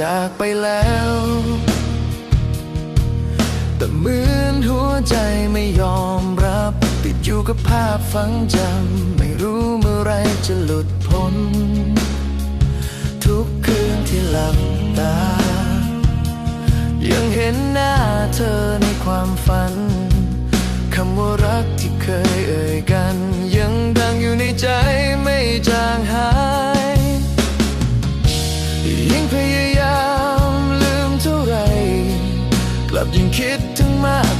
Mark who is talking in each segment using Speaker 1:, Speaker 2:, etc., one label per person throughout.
Speaker 1: จากไปแล้ว แต่เหมือนหัวใจไม่ยอมรับ ติดอยู่กับภาพฝังจำ ไม่รู้เมื่อไรจะหลุดพ้น ทุกคืนที่หลับตา ยังเห็นหน้าเธอในความฝัน คำว่ารักที่เคยเอ่ยกัน ยังดังอยู่ในใจ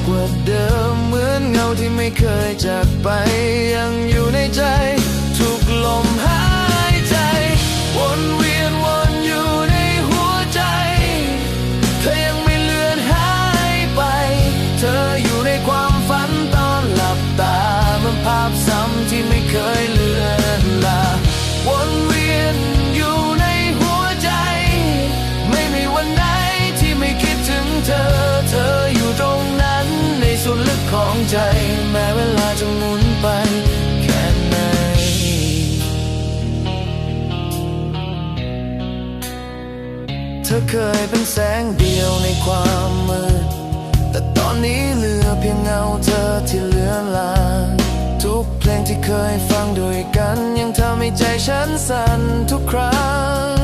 Speaker 1: กว่าเดิมเหมือนเงาที่ไม่เคยจากไป ยังอยู่ในใจ ทุกลมหาย เป็นแสงเดียวในความมืด แต่ตอนนี้เหลือเพียงเงาเธอที่เหลือลางทุกเพลงที่เคยฟังด้วยกัน ยังทำให้ใจฉันสั่นทุกครั้ง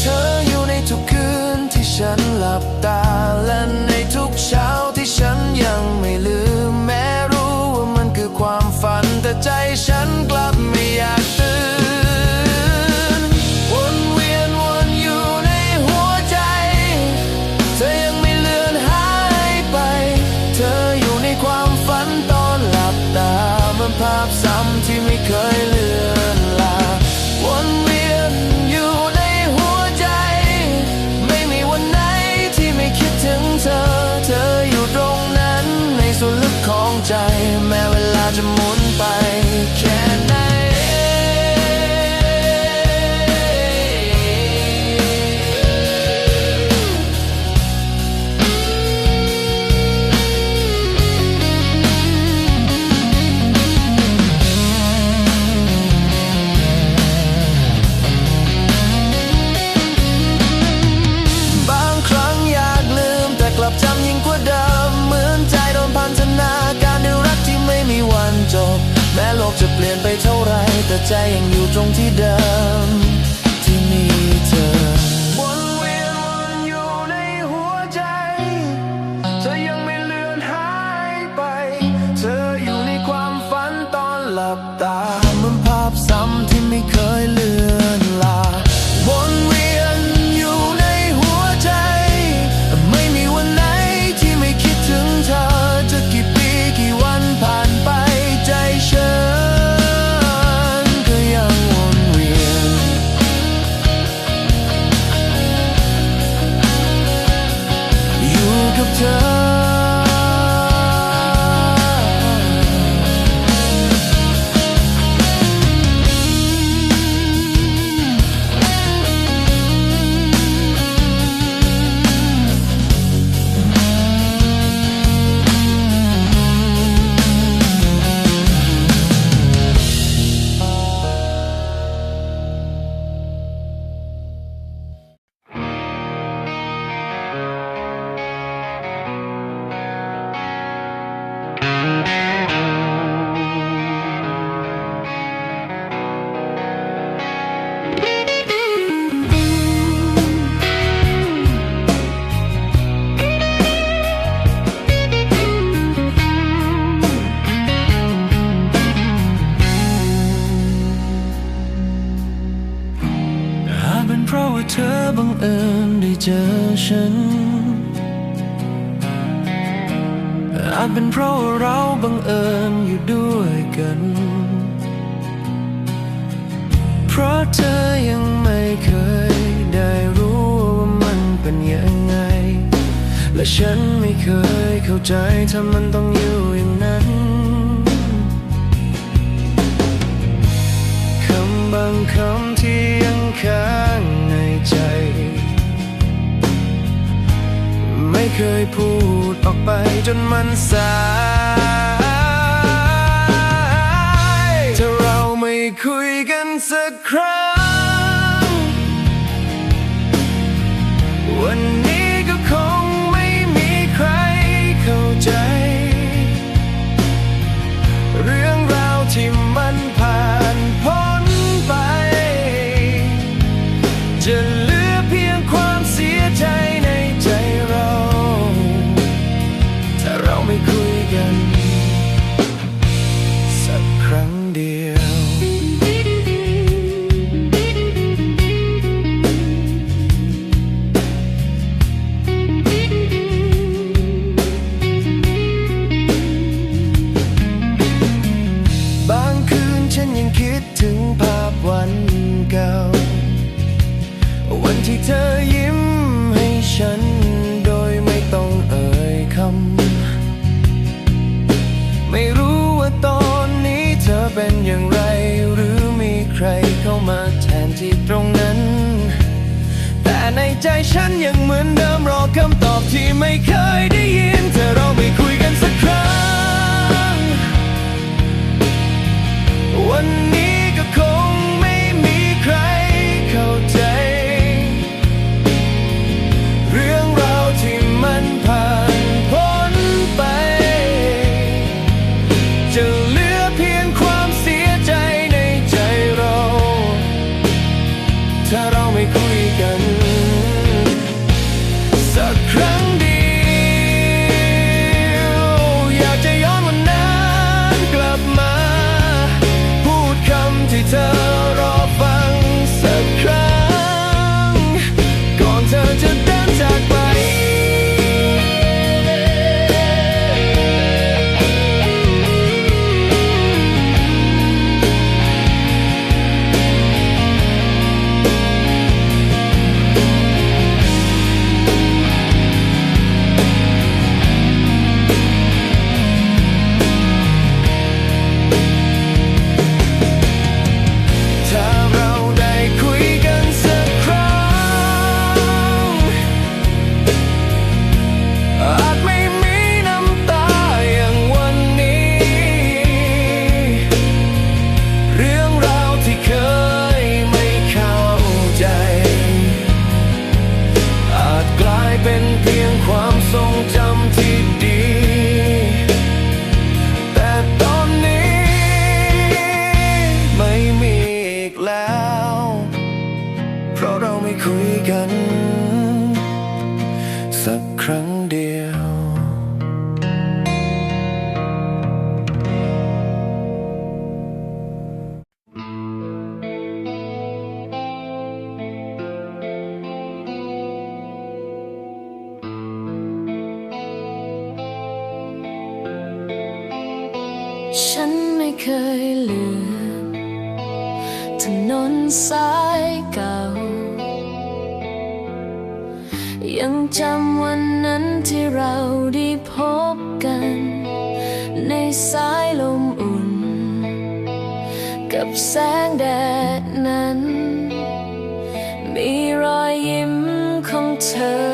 Speaker 1: เธออยู่ในทุกคืนที่ฉันหลับตาและในทุกเช้า จำยิ่งกว่าเดิม เหมือนใจโดนพันธนาการด้วยรักที่ไม่มีวันจบ แม้โลกจะเปลี่ยนไปเท่าไรแต่ใจยังอยู่ตรงที่เดิม ด้วยกัน เพราะเธอยังไม่เคยได้รู้ว่ามันเป็นยังไง และฉันไม่เคยเข้าใจถ้ามันต้องอยู่อย่างนั้นคำบางคำที่ยังค้างในใจ ไม่เคยพูดออกไปจนมันสาย คุยกันสักครั้ง ฉันไม่เคยลืมถนนสายเก่า ยังจำวัน
Speaker 2: นั้นที่เราได้พบกัน ในสายลมอุ่น กับแสงแดดนั้น มีรอยยิ้มของเธอ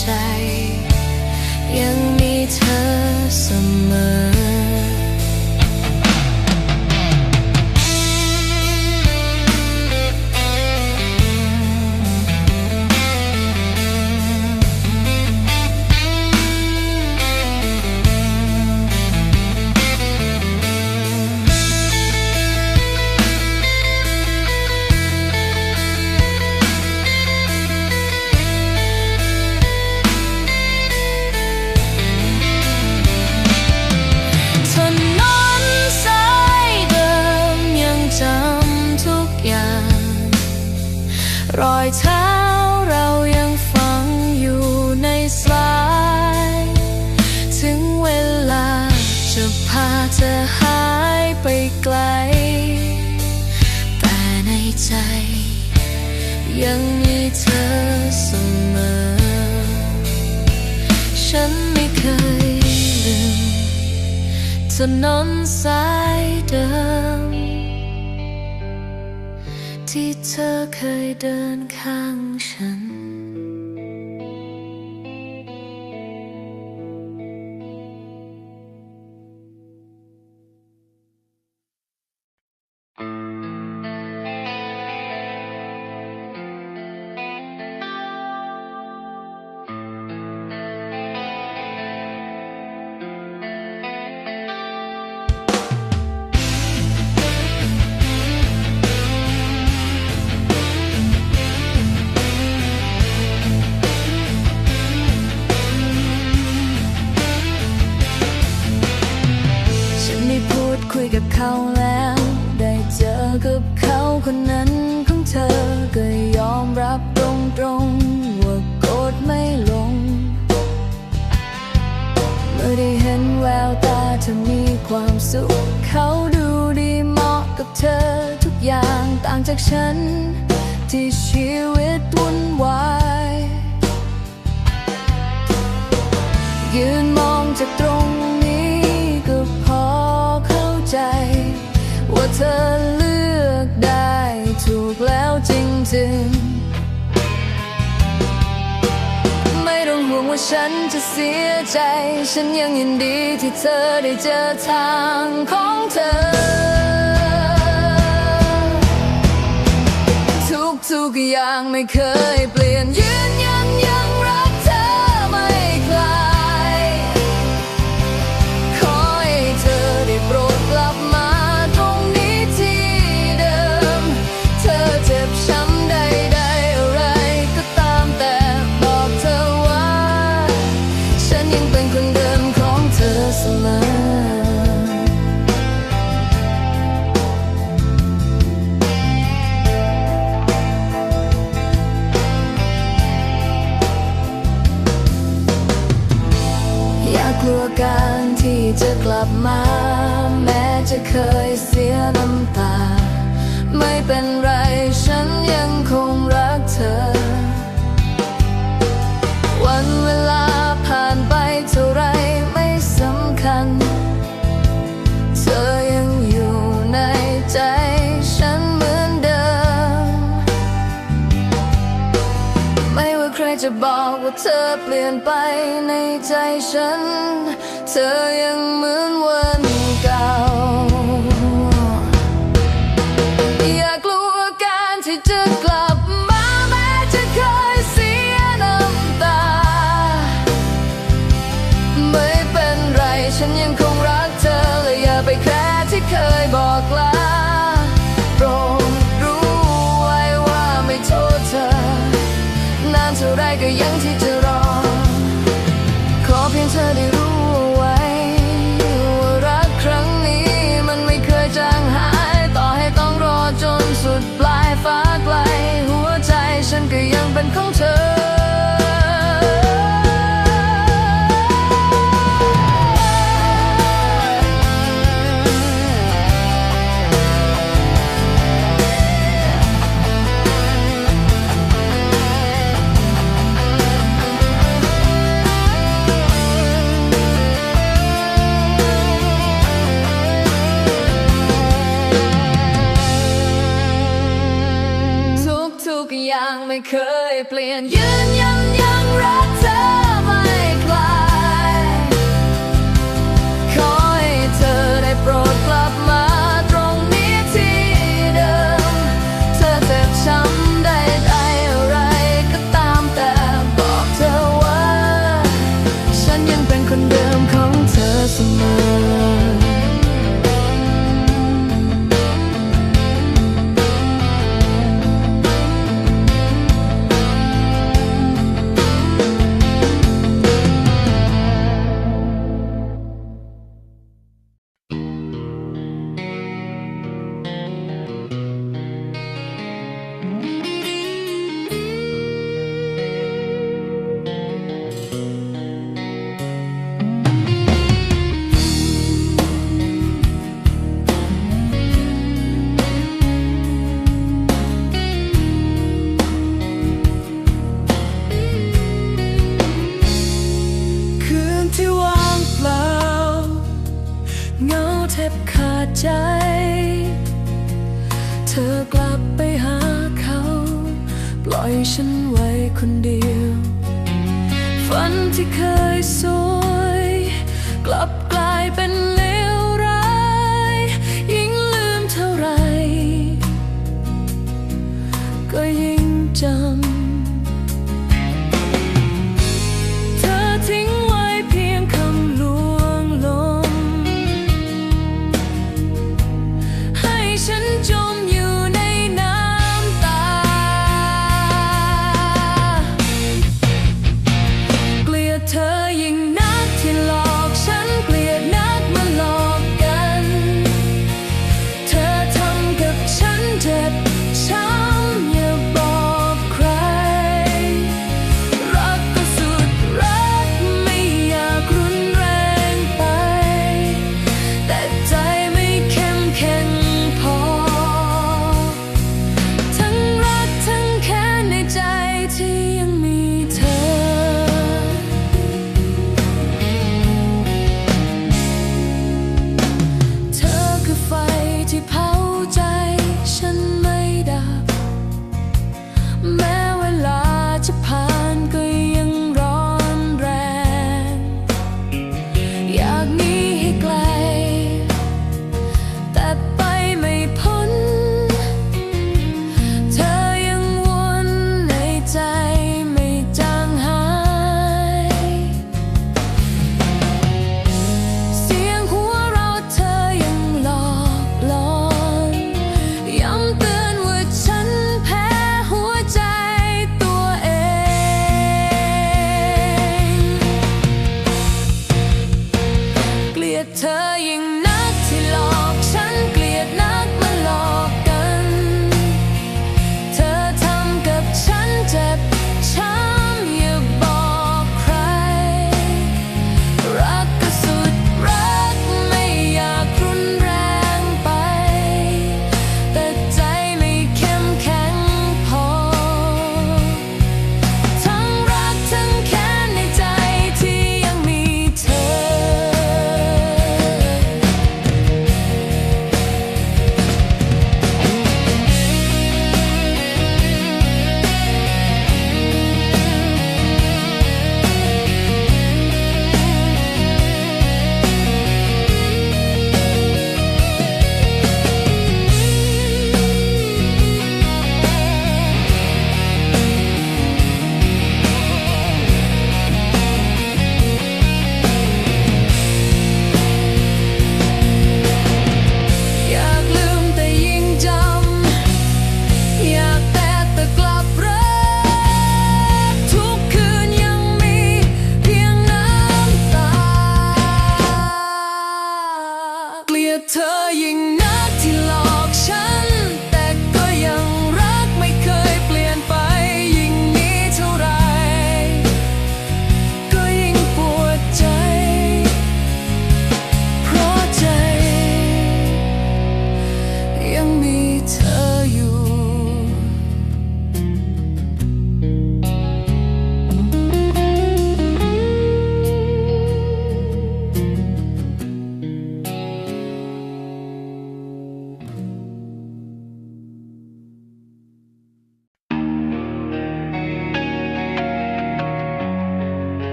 Speaker 2: ใจ ยังมีเธอเสมอ เคยเดินข้า คุยกับเขาแล้ว ได้เจอกับเขาคนนั้นของเธอ ก็ยอมรับตรงๆว่าโกรธไม่ลง เมื่อได้เห็นแววตาเธอมีความสุข เขาดูดีเหมาะกับเธอทุกอย่างต่างจากฉัน ที่ชีวิตวุ่นวายยืนมองจากตรง เธอเลือกได้ถูกแล้วจริงๆ ไม่ต้องห่วงว่าฉันจะเสียใจ ฉันยังยินดีที่เธอได้เจอทางของเธอ ทุกๆอย่างไม่เคยเปลี่ยนยืน จะบอกว่าเธอเปลี่ยนไปในใจฉัน เธอยังเหมือนวันเก่า ก็ยิ่ง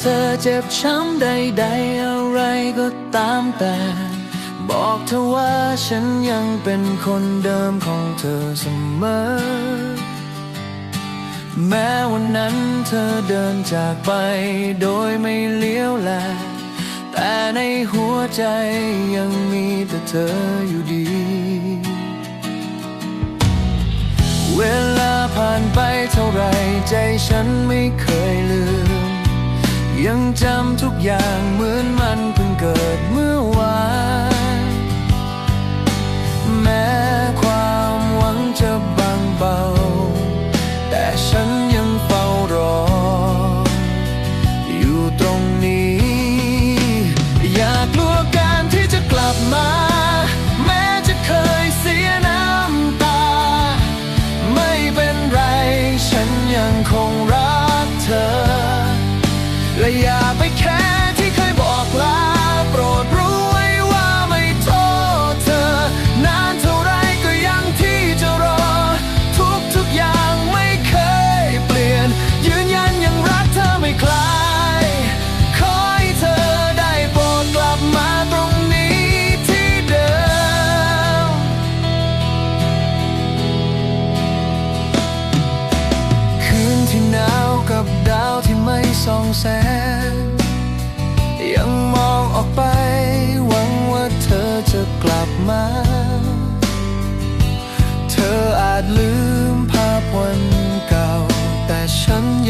Speaker 2: เธอเจ็บช้ำใดๆอะไรก็ตามแต่ บอกเธอว่าฉันยังเป็นคนเดิมของเธอเสมอ แม้วันนั้นเธอเดินจากไปโดยไม่เลี้ยวแล แต่ในหัวใจยังมีแต่เธออยู่ดี เวลาผ่านไปเท่าไรใจฉันไม่เคยลืม ยังจำทุกอย่างเหมือนมันเพิ่งเกิดเมื่อวาน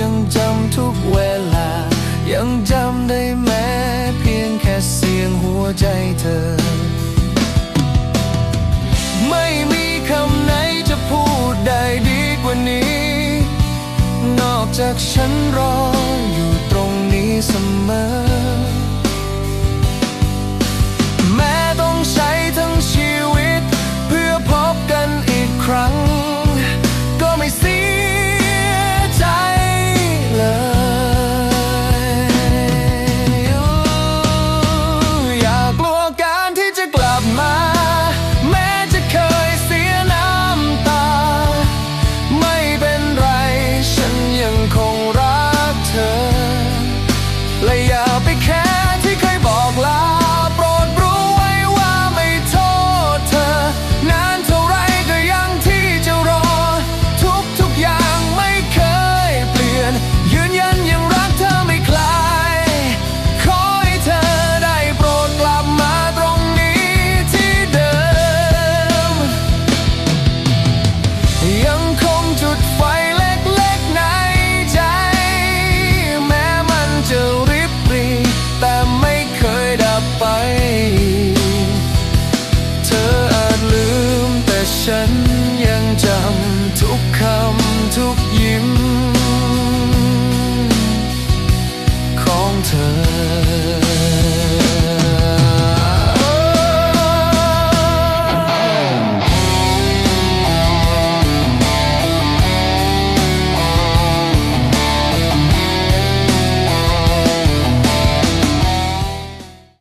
Speaker 2: ยังจำทุกเวลา ยังจำได้แม้เพียงแค่เสียงหัวใจเธอ ไม่มีคำไหนจะพูดได้ดีกว่านี้ นอกจากฉันรออยู่ตรงนี้เสมอ